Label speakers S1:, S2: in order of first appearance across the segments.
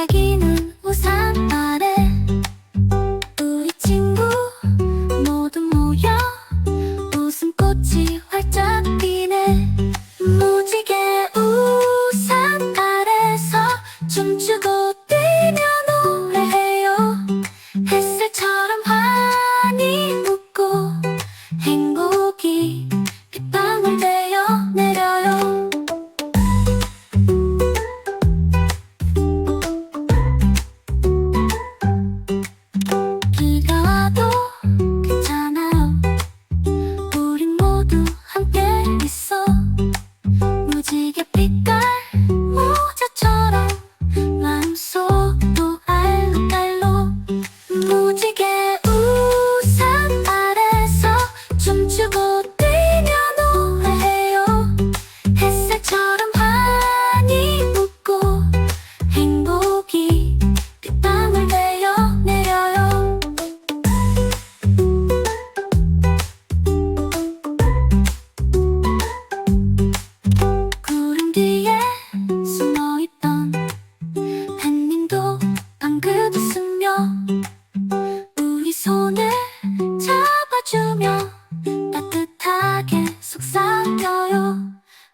S1: 반짝이는 우산 아래 우리 친구 모두 모여 웃음꽃이 활짝 피네. 무지개 우산 아래서 춤추고 뛰며 우리 손을 잡아주며 따뜻하게 속삭여요.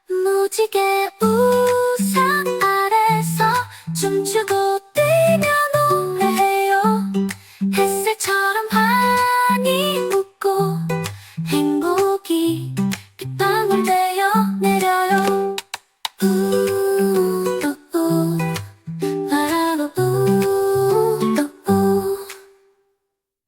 S1: 무지개